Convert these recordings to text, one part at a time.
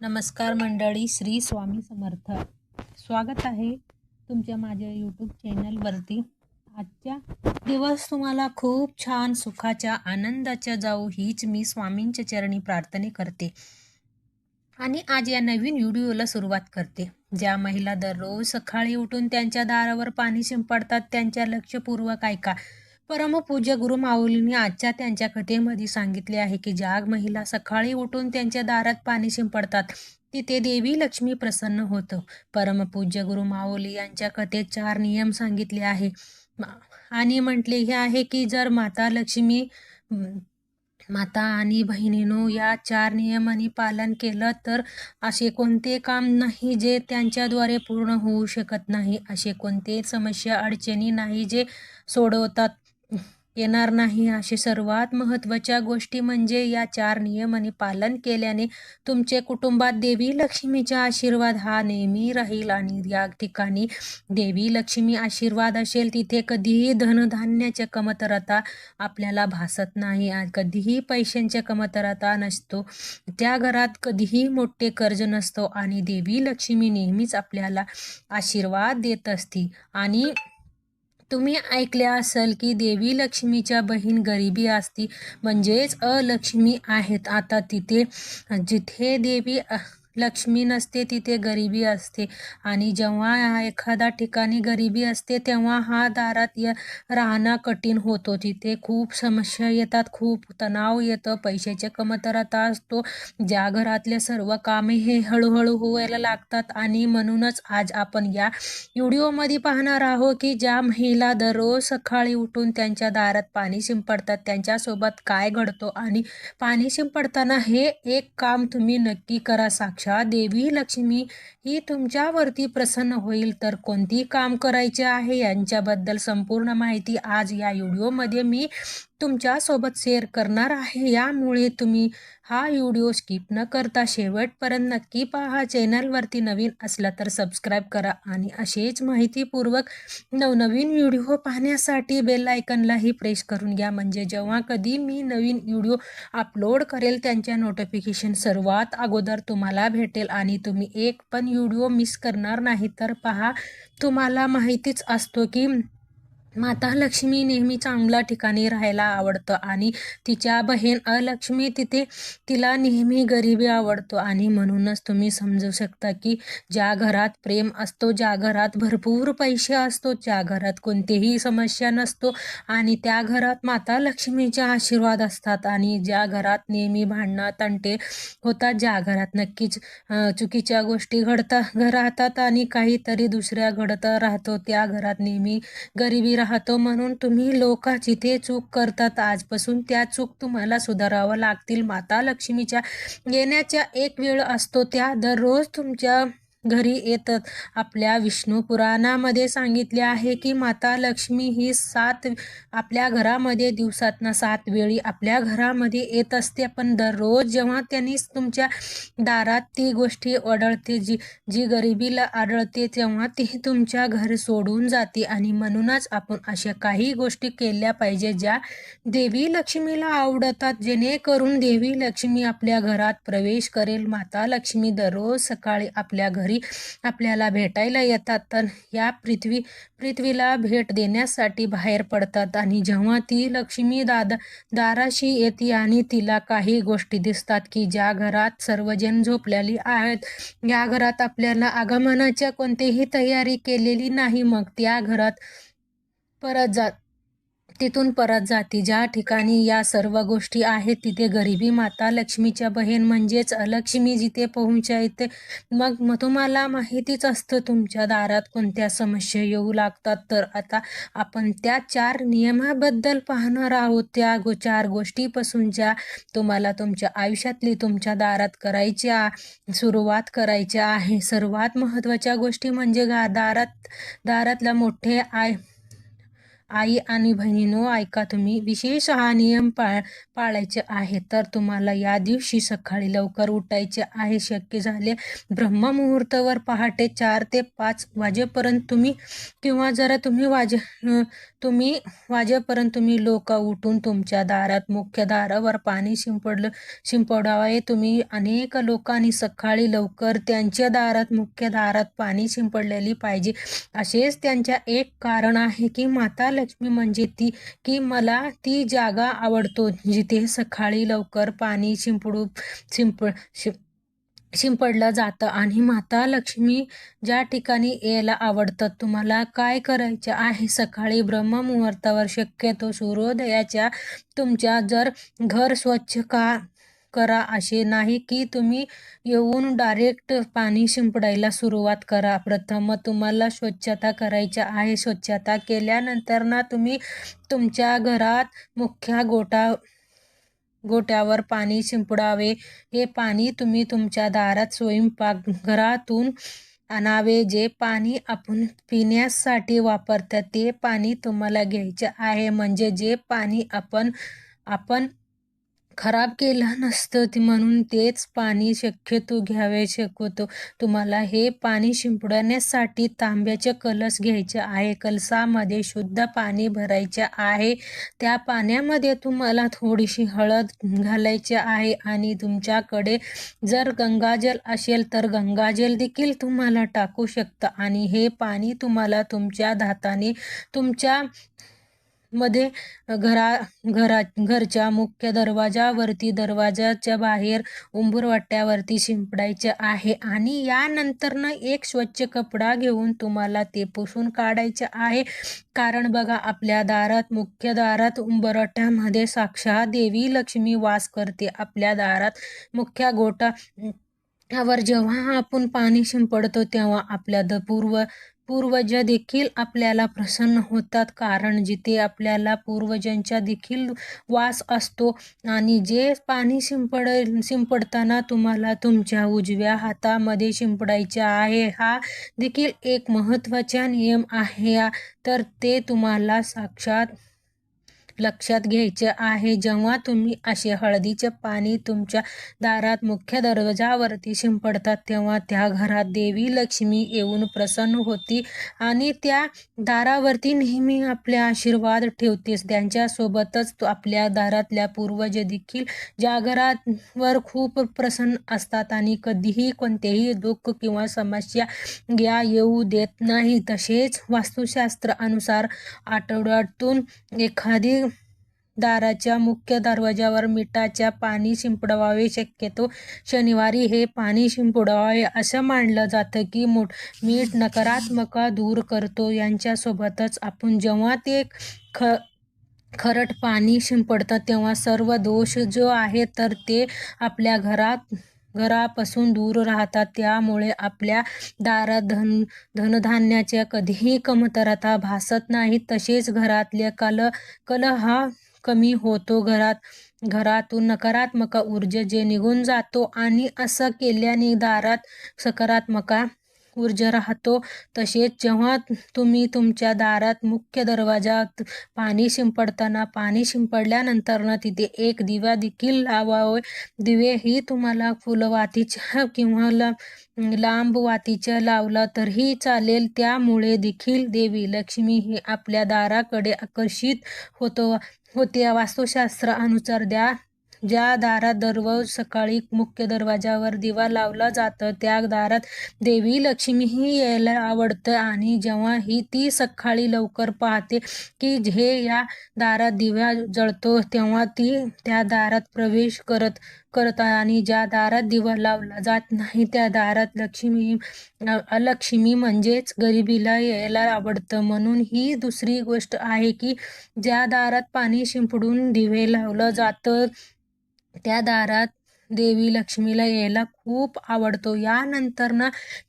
नमस्कार मंडळी श्री स्वामी समर्थ. स्वागत आहे तुमच्या माझ्या यूट्यूब चॅनलवरती आजच्या दिवस तुम्हाला खूप छान सुखाच्या आनंदाच्या जाऊ हीच मी स्वामींच्या चरणी प्रार्थना करते. आणि आज या नवीन व्हिडिओला सुरुवात करते. ज्या महिला दररोज सकाळी उठून त्यांच्या दारावर पाणी शिंपडतात त्यांच्या लक्षपूर्वक ऐका. परमपूज्य गुरु माऊलींनी आजच्या त्यांच्या कथेमध्ये सांगितले आहे की ज्या महिला सकाळी उठून त्यांच्या दारात पाणी शिंपडतात. तिथे देवी लक्ष्मी प्रसन्न होतं. परमपूज्य गुरु माऊली यांच्या कथेत चार नियम सांगितले आहे. आणि म्हटले हे आहे की जर माता लक्ष्मी माता आणि बहिणीनो या चार नियमांनी पालन केलं तर असे कोणते काम नाही जे त्यांच्याद्वारे पूर्ण होऊ शकत नाही. असे कोणते समस्या अडचणी नाही जे सोडवतात. येणार नाही अशी सर्वात महत्त्वाच्या गोष्टी म्हणजे या चार नियमांनी पालन केल्याने तुमचे कुटुंबात देवी लक्ष्मीचा आशीर्वाद हा नेहमी राहील आणि या ठिकाणी देवी लक्ष्मी आशीर्वाद असेल तिथे कधीही धनधान्याच्या कमतरता आपल्याला भासत नाही. कधीही पैशांच्या कमतरता नसतो. त्या घरात कधीही मोठे कर्ज नसतो आणि देवी लक्ष्मी नेहमीच आपल्याला आशीर्वाद देत असती आणि तुम्ही ऐकले असेल की देवी लक्ष्मीच्या बहीण गरिबी असती म्हणजेच अलक्ष्मी आहेत. आता तिथे जिथे देवी लक्ष्मी नसते तिथे गरिबी असते. आणि जेव्हा एखाद्या ठिकाणी गरिबी असते तेव्हा हा दारात या राहणं कठीण होतो. तिथे खूप समस्या येतात खूप तणाव येतं पैशाच्या कमतरता असतो. ज्या घरातले सर्व कामे हे हळूहळू होवायला लागतात आणि म्हणूनच आज आपण या व्हिडिओमध्ये पाहणार आहोत की ज्या महिला दररोज सकाळी उठून त्यांच्या दारात पाणी शिंपडतात त्यांच्यासोबत काय घडतो आणि पाणी शिंपडताना हे एक काम तुम्ही नक्की करा साक्षात देवी लक्ष्मी ही तुमच्यावरती प्रसन्न होईल. तर कोणती काम करायचे आहे? यांच्याबद्दल संपूर्ण माहिती आज या व्हिडिओमध्ये मी तुमच्यासोबत शेअर करणार आहे. यामुळे तुम्ही हा व्हिडिओ स्किप न करता शेवटपर्यंत नक्की पहा. चॅनलवरती नवीन असला तर सबस्क्राईब करा आणि असेच माहितीपूर्वक नवनवीन व्हिडिओ पाहण्यासाठी बेल आयकनलाही प्रेस करून घ्या. म्हणजे जेव्हा कधी मी नवीन व्हिडिओ अपलोड करेल त्यांच्या नोटिफिकेशन सर्वात अगोदर तुम्हाला भेटेल. आणि तुम्ही एक पण व्हिडिओ मिस करणार नाही. तर पहा तुम्हाला माहितीच असतो की माता लक्ष्मी नेहमी चांगल्या ठिकाणी राहायला आवडतं आणि तिच्या बहीण अलक्ष्मी तिथे तिला नेहमी गरिबी आवडतो. आणि म्हणूनच तुम्ही समजू शकता की ज्या घरात प्रेम असतो ज्या घरात भरपूर पैसे असतो ज्या घरात कोणतीही समस्या नसतो आणि त्या घरात माता लक्ष्मीचे आशीर्वाद असतात. आणि ज्या घरात नेहमी भांडणं तंटे होतात ज्या घरात नक्कीच चुकीच्या गोष्टी घडतात राहतात आणि काहीतरी दुसऱ्या घडत राहतो त्या घरात नेहमी गरिबी राहतो म्हणून तुम्ही लोक जिथे चूक करतात आजपासून त्या चूक तुम्हाला सुधारावं लागतील. माता लक्ष्मीच्या येण्याच्या एक वेळ असतो त्या. दररोज तुमच्या घरी येतात. आपल्या विष्णू पुराणामध्ये सांगितले आहे की माता लक्ष्मी ही सात आपल्या घरामध्ये दिवसातनं सात वेळी आपल्या घरामध्ये येत असते. पण दररोज जेव्हा त्यांनी तुमच्या दारात ती गोष्टी ओढळते जी जी गरिबीला आढळते तेव्हा ती तुमच्या घर सोडून जाते. आणि म्हणूनच आपण अशा काही गोष्टी केल्या पाहिजे ज्या देवी लक्ष्मीला आवडतात. जेणेकरून देवी लक्ष्मी आपल्या घरात प्रवेश करेल. माता लक्ष्मी दररोज सकाळी आपल्या घरी आपल्याला भेटायला येतात तर या पृथ्वी पृथ्वीला भेट देण्यासाठी बाहेर पडतात. आणि जेव्हा ती लक्ष्मी दादा दाराशी येते आणि तिला काही गोष्टी दिसतात की ज्या घरात सर्वजण झोपलेली आहेत या घरात आपल्याला आगमनाच्या कोणतीही तयारी केलेली नाही मग त्या घरात परत जात तिथून परत जाती. ज्या ठिकाणी या सर्व गोष्टी आहेत तिथे गरिबी माता लक्ष्मीच्या बहीण म्हणजेच अलक्ष्मी जिथे पोहोचायते मग मग तुम्हाला माहितीच असतं तुमच्या दारात कोणत्या समस्या येऊ लागतात. तर आता आपण त्या चार नियमाबद्दल पाहणार आहोत. त्या गो चार गोष्टीपासून ज्या तुम्हाला तुमच्या आयुष्यातली तुमच्या दारात करायच्या सुरुवात करायच्या आहे. सर्वात महत्त्वाच्या गोष्टी म्हणजे गा दारात दारातल्या मोठे आय आई आणि बहिणीनो ऐका तुम्ही. विशेष हा नियम पाळ पाळायचे आहे तर तुम्हाला या दिवशी सकाळी लवकर उठायचे आहे. शक्य झाले ब्रह्ममुहूर्तावर पहाटे चार ते पाच वाजेपर्यंत तुम्ही किंवा जरा तुम्ही वाजे तुम्ही वाजेपर्यंत तुम्ही लोक उठून तुमच्या दारात मुख्य दारावर पाणी शिंपडलं शिंपडावे. तुम्ही अनेक लोकांनी सकाळी लवकर त्यांच्या दारात मुख्य दारात पाणी शिंपडलेली पाहिजे. असेच त्यांच्या एक कारण आहे की माता लक्ष्मी म्हणजे ती की मला ती जागा आवडतो. जिथे सकाळी लवकर पाणी शिंपडू शिंपड शिं शिंपडलं जातं आणि माता लक्ष्मी ज्या ठिकाणी यायला आवडतं तुम्हाला काय करायचं आहे? सकाळी ब्रह्ममुहूर्तावर शक्यतो सूर्योदयाच्या तुमच्या जर घर स्वच्छ का करा असे नाही की तुम्ही येऊन डायरेक्ट पाणी शिंपडायला सुरुवात करा. प्रथम तुम्हाला स्वच्छता करायची आहे. स्वच्छता केल्यानंतर ना तुम्ही तुमच्या घरात मुख्य गोटा गोट्यावर पाणी शिंपडावे. हे पाणी तुम्ही तुमच्या दारात स्वयंपाक घरातून आणावे. जे पाणी आपण पिण्यासाठी वापरतात ते पाणी तुम्हाला घ्यायचे आहे. म्हणजे जे पाणी आपण आपण खराब केलं नसतं ती म्हणून तेच पाणी शक्यतो घ्यावे शकतो तुम्हाला हे पाणी शिंपडण्यासाठी तांब्याचे कलस घ्यायचे आहे. कलसामध्ये शुद्ध पाणी भरायचे आहे. त्या पाण्यामध्ये तुम्हाला थोडीशी हळद घालायची आहे आणि तुमच्याकडे जर गंगाजल असेल तर गंगाजल देखील तुम्हाला टाकू शकता आणि हे पाणी तुम्हाला तुमच्या दाताने तुमच्या मध्ये घरा घरा घरच्या मुख्य दरवाजावरती दरवाजाच्या बाहेर उंबरवाट्यावरती शिंपडायचे आहे. आणि यानंतरनं एक स्वच्छ कपडा घेऊन तुम्हाला ते पुसून काढायचे आहे. कारण बघा आपल्या दारात मुख्य दारात उंबरवाट्यामध्ये साक्षात देवी लक्ष्मी वास करते. आपल्या दारात मुख्य गोटा वर जेव्हा आपण पाणी शिंपडतो तेव्हा आपल्या द पूर्व पूर्वज देखील आपल्याला प्रसन्न होतात. कारण जिथे आपल्याला पूर्वजांच्या देखील वास असतो आणि जे पाणी शिंपड शिंपडताना तुम्हाला तुमच्या उजव्या हातामध्ये शिंपडायचे आहे हा देखील एक महत्त्वाचा नियम आहे. तर ते तुम्हाला साक्षात लक्षात घ्यायचे आहे. जेव्हा तुम्ही असे हळदीचे पाणी तुमच्या दारात मुख्य दरवाजावरती शिंपडतात तेव्हा त्या घरात देवी लक्ष्मी येऊन प्रसन्न होती आणि त्या दारावरती नेहमी आपले आशीर्वाद ठेवतेस त्यांच्यासोबतच आपल्या दारातल्या पूर्वज देखील ज्या घरावर खूप प्रसन्न असतात आणि कधीही कोणतेही दुःख किंवा समस्या या येऊ देत नाही तसेच वास्तुशास्त्र अनुसार आठवड्यातून एखादी दाराच्या मुख्य दरवाजावर मिठाच्या पाणी शिंपडवावे. शक्यतो शनिवारी हे पाणी शिंपडवावे असं मानलं जातं की मोठ मीठ नकारात्मक दूर करतो. यांच्यासोबतच आपण जेव्हा ते ख खरट पाणी शिंपडतं तेव्हा सर्व दोष जो आहे तर ते आपल्या घरात घरापासून दूर राहतात. त्यामुळे आपल्या दारात धन धनधान्याच्या कधीही कमतरता भासत नाही. तसेच घरातले कल कल हा कमी होतो. घरात घरातून नकारात्मक ऊर्जा जे निघून जातो आणि असं केल्याने दारात सकारात्मक ऊर्जा राहतो. तसेच जेव्हा तुम्ही तुमच्या दारात मुख्य दरवाजात पाणी शिंपडताना पाणी शिंपडल्यानंतरनं तिथे एक दिवा देखील लावावे. दिवे ही तुम्हाला फुलवातीच्या किंवा लांब वातीच्या लावला तरीही चालेल. त्यामुळे देखील देवी लक्ष्मी ही आपल्या दाराकडे आकर्षित होतो. होते वास्तुशास्त्र अनुसार द्या. ज्या दारात दररोज सकाळी मुख्य दरवाजावर दिवा लावला जातं त्या दारात देवी लक्ष्मीही यायला आवडतं आणि जेव्हा ही ती सकाळी लवकर पाहते की हे या दारात दिवा जळतो तेव्हा ती त्या दारात प्रवेश करत करत आणि ज्या दारात दिवा लावला जात नाही त्या दारात लक्ष्मी अलक्ष्मी म्हणजेच गरिबीला यायला आवडतं. म्हणून ही दुसरी गोष्ट आहे की ज्या दारात पाणी शिंपडून दिवे लावलं जातं त्या दारात देवी लक्ष्मीला यायला खूप आवडतो. यानंतर ना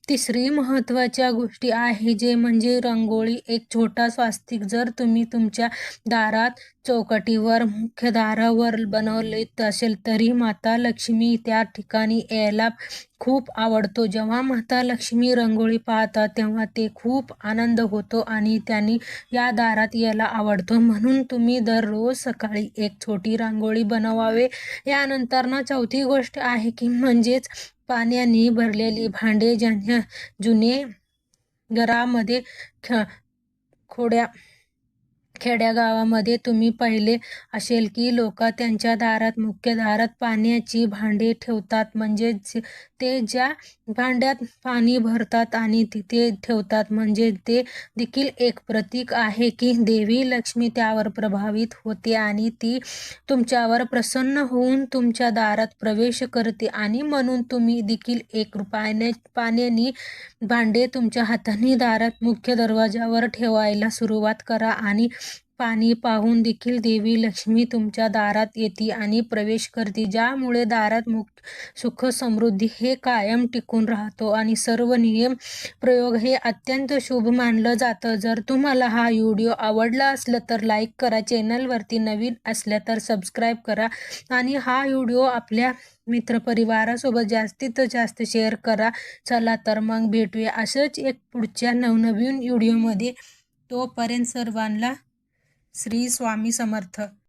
तिसरी महत्त्वाच्या गोष्टी आहे जे म्हणजे रंगोळी. एक छोटा स्वास्तिक जर तुम्ही तुमच्या दारात चौकटीवर मुख्य दारावर बनवले असेल तरी माता लक्ष्मी त्या ठिकाणी यायला खूप आवडतो. जेव्हा माता लक्ष्मी रंगोळी पाहतात तेव्हा ते खूप आनंद होतो आणि त्यांनी या दारात यायला आवडतो. म्हणून तुम्ही दररोज सकाळी एक छोटी रांगोळी बनवावे. यानंतर ना चौथी गोष्ट आहे की म्हणजेच पाण्याने भरलेली भांडे ज्यांच्या जुने घरामध्ये ख खोड्या खेड्यागावामध्ये तुम्ही पाहिले असेल की लोक त्यांच्या दारात मुख्य दारात पाण्याची भांडे ठेवतात. म्हणजे ते ज्या भांड्यात पाणी भरतात आणि तिथे ठेवतात. म्हणजे ते देखील एक प्रतीक आहे की देवी लक्ष्मी त्यावर प्रभावित होते आणि ती तुमच्यावर प्रसन्न होऊन तुमच्या दारात प्रवेश करते आणि म्हणून तुम्ही देखील एक पाण्या पाण्याने भांडे तुमच्या हाताने दारात मुख्य दरवाजावर ठेवायला सुरुवात करा आणि पाणी पाहून देखील देवी लक्ष्मी तुमच्या दारात येते आणि प्रवेश करते. ज्यामुळे दारात मुख सुख समृद्धी हे कायम टिकून राहतो आणि सर्व नियम प्रयोग हे अत्यंत शुभ मानलं जातं. जर तुम्हाला हा व्हिडिओ आवडला असला तर लाईक करा चॅनलवरती नवीन असल्या तर सबस्क्राईब करा आणि हा व्हिडिओ आपल्या मित्रपरिवारासोबत जास्तीत जास्त शेअर करा. चला तर मग भेटूया असंच एक पुढच्या नवनवीन व्हिडिओमध्ये. तोपर्यंत सर्वांना श्री स्वामी समर्थ.